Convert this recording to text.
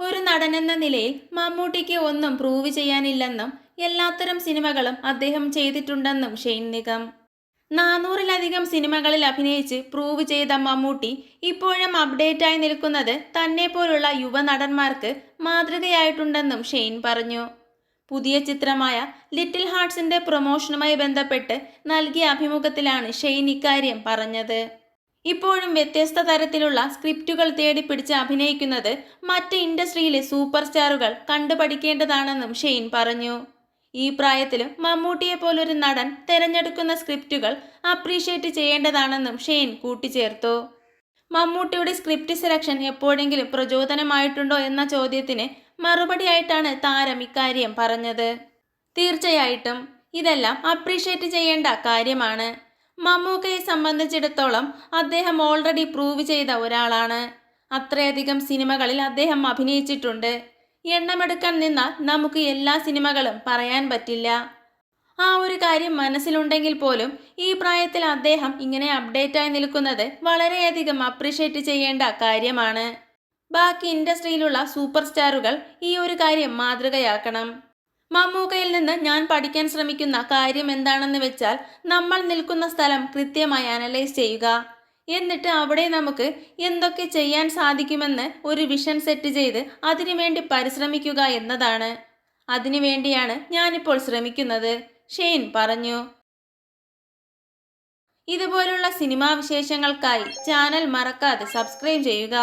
ഒരു നടനെന്ന നിലയിൽ മമ്മൂട്ടിക്ക് ഒന്നും പ്രൂവ് ചെയ്യാനില്ലെന്നും എല്ലാത്തരം സിനിമകളും അദ്ദേഹം ചെയ്തിട്ടുണ്ടെന്നും ഷെയ്ൻ നിഗം. നാനൂറിലധികം സിനിമകളിൽ അഭിനയിച്ച് പ്രൂവ് ചെയ്ത മമ്മൂട്ടി ഇപ്പോഴും അപ്ഡേറ്റായി നിൽക്കുന്നത് തന്നെ പോലുള്ള യുവനടന്മാർക്ക് മാതൃകയായിട്ടുണ്ടെന്നും ഷെയ്ൻ പറഞ്ഞു. പുതിയ ചിത്രമായ ലിറ്റിൽ ഹാർട്സിന്റെ പ്രൊമോഷനുമായി ബന്ധപ്പെട്ട് നൽകിയ അഭിമുഖത്തിലാണ് ഷെയ്ൻ ഇക്കാര്യം പറഞ്ഞത്. ഇപ്പോഴും വ്യത്യസ്ത തരത്തിലുള്ള സ്ക്രിപ്റ്റുകൾ തേടി പിടിച്ച് അഭിനയിക്കുന്നത് മറ്റ് ഇൻഡസ്ട്രിയിലെ സൂപ്പർ സ്റ്റാറുകൾ കണ്ടുപഠിക്കേണ്ടതാണെന്നും ഷെയ്ൻ പറഞ്ഞു. ഈ പ്രായത്തിലും മമ്മൂട്ടിയെ പോലൊരു നടൻ തിരഞ്ഞെടുക്കുന്ന സ്ക്രിപ്റ്റുകൾ അപ്രീഷിയേറ്റ് ചെയ്യേണ്ടതാണെന്നും ഷെയ്ൻ കൂട്ടിച്ചേർത്തു. മമ്മൂട്ടിയുടെ സ്ക്രിപ്റ്റ് സെലക്ഷൻ എപ്പോഴെങ്കിലും പ്രചോദനമായിട്ടുണ്ടോ എന്ന ചോദ്യത്തിന് മറുപടിയായിട്ടാണ് താരം ഇക്കാര്യം പറഞ്ഞത്. തീർച്ചയായിട്ടും ഇതെല്ലാം അപ്രീഷിയേറ്റ് ചെയ്യേണ്ട കാര്യമാണ്. മമ്മൂക്കയെ സംബന്ധിച്ചിടത്തോളം അദ്ദേഹം ഓൾറെഡി പ്രൂവ് ചെയ്ത ഒരാളാണ്. അത്രയധികം സിനിമകളിൽ അദ്ദേഹം അഭിനയിച്ചിട്ടുണ്ട്. എണ്ണമെടുക്കാൻ നിന്നാൽ നമുക്ക് എല്ലാ സിനിമകളും പറയാൻ പറ്റില്ല. ആ ഒരു കാര്യം മനസ്സിലുണ്ടെങ്കിൽ പോലും ഈ പ്രായത്തിൽ അദ്ദേഹം ഇങ്ങനെ അപ്ഡേറ്റായി നിൽക്കുന്നത് വളരെയധികം അപ്രീഷിയേറ്റ് ചെയ്യേണ്ട കാര്യമാണ്. ബാക്കി ഇൻഡസ്ട്രിയിലുള്ള സൂപ്പർ സ്റ്റാറുകൾ ഈ ഒരു കാര്യം മാതൃകയാക്കണം. മമ്മൂക്കയിൽ നിന്ന് ഞാൻ പഠിക്കാൻ ശ്രമിക്കുന്ന കാര്യം എന്താണെന്ന് വെച്ചാൽ നമ്മൾ നിൽക്കുന്ന സ്ഥലം കൃത്യമായി അനലൈസ് ചെയ്യുക. എന്നിട്ട് അവിടെ നമുക്ക് എന്തൊക്കെ ചെയ്യാൻ സാധിക്കുമെന്ന് ഒരു വിഷൻ സെറ്റ് ചെയ്ത് അതിനുവേണ്ടി പരിശ്രമിക്കുക എന്നതാണ്. അതിനുവേണ്ടിയാണ് ഞാനിപ്പോൾ ശ്രമിക്കുന്നത്. ഷെയ്ൻ പറഞ്ഞു. ഇതുപോലുള്ള സിനിമാ വിശേഷങ്ങൾക്കായി ചാനൽ മറക്കാതെ സബ്സ്ക്രൈബ് ചെയ്യുക.